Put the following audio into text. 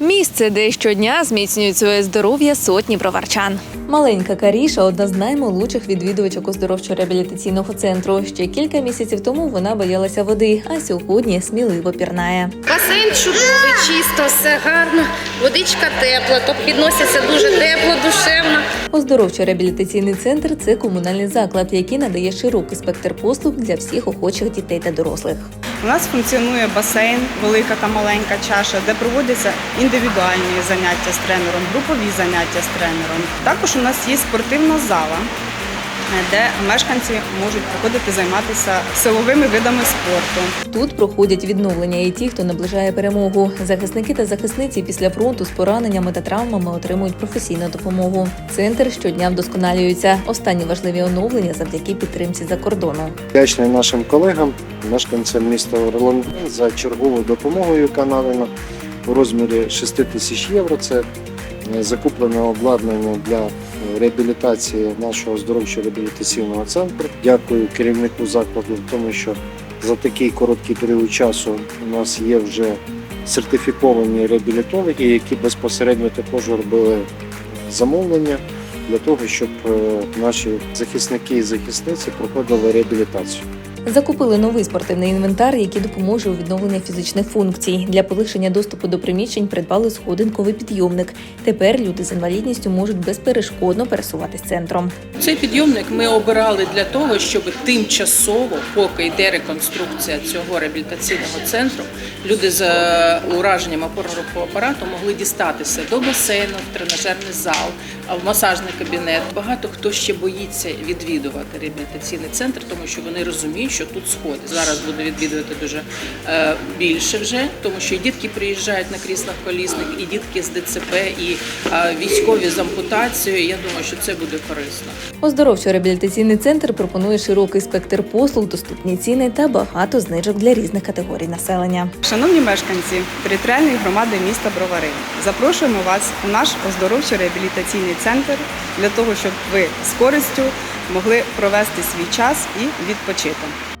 Місце, де щодня зміцнюють своє здоров'я сотні броварчан. Маленька Каріша одна з наймолодших відвідувачок оздоровчо-реабілітаційного центру. Ще кілька місяців тому вона боялася води, а сьогодні сміливо пірнає. Басейн чудовий, чисто, все гарно, водичка тепла, тобто підноситься дуже тепло, душевно. Оздоровчо-реабілітаційний центр це комунальний заклад, який надає широкий спектр послуг для всіх охочих дітей та дорослих. У нас функціонує басейн, велика та маленька чаша, де проводяться індивідуальні заняття з тренером, групові заняття з тренером. Також у нас є спортивна зала, де мешканці можуть приходити займатися силовими видами спорту. Тут проходять відновлення і ті, хто наближає перемогу. Захисники та захисниці після фронту з пораненнями та травмами отримують професійну допомогу. Центр щодня вдосконалюється. Останні важливі оновлення завдяки підтримці за кордону. Вдячний нашим колегам, мешканцям міста Орлон за чергову допомогу, яка надана у розмірі 6 тисяч євро. Це закуплене обладнання для реабілітації нашого оздоровчо-реабілітаційного центру. Дякую керівнику закладу, в тому що за такий короткий період часу у нас є вже сертифіковані реабілітологи, які безпосередньо також робили замовлення для того, щоб е, наші захисники і захисниці проходили реабілітацію. Закупили новий спортивний інвентар, який допоможе у відновленні фізичних функцій. Для полегшення доступу до приміщень придбали сходинковий підйомник. Тепер люди з інвалідністю можуть безперешкодно пересуватись центром. Цей підйомник ми обирали для того, щоб тимчасово, поки йде реконструкція цього реабілітаційного центру, люди з е, ураженням опорно-рухового апарату могли дістатися до басейну, в тренажерний зал, в масажний кабінет. Багато хто ще боїться відвідувати реабілітаційний центр, тому що вони розуміють, що тут сходи. Зараз буду відвідувати дуже е, більше вже, тому що і дітки приїжджають на кріслах колісних, і дітки з ДЦП, і е, військові з ампутацією. Я думаю, що це буде корисно. Оздоровчо-реабілітаційний центр пропонує широкий спектр послуг, доступні ціни та багато знижок для різних категорій населення. Шановні мешканці територіальної громади міста Бровари, запрошуємо вас у наш оздоровчо-реабілітаційний центр для того, щоб ви з користю могли провести свій час і відпочити.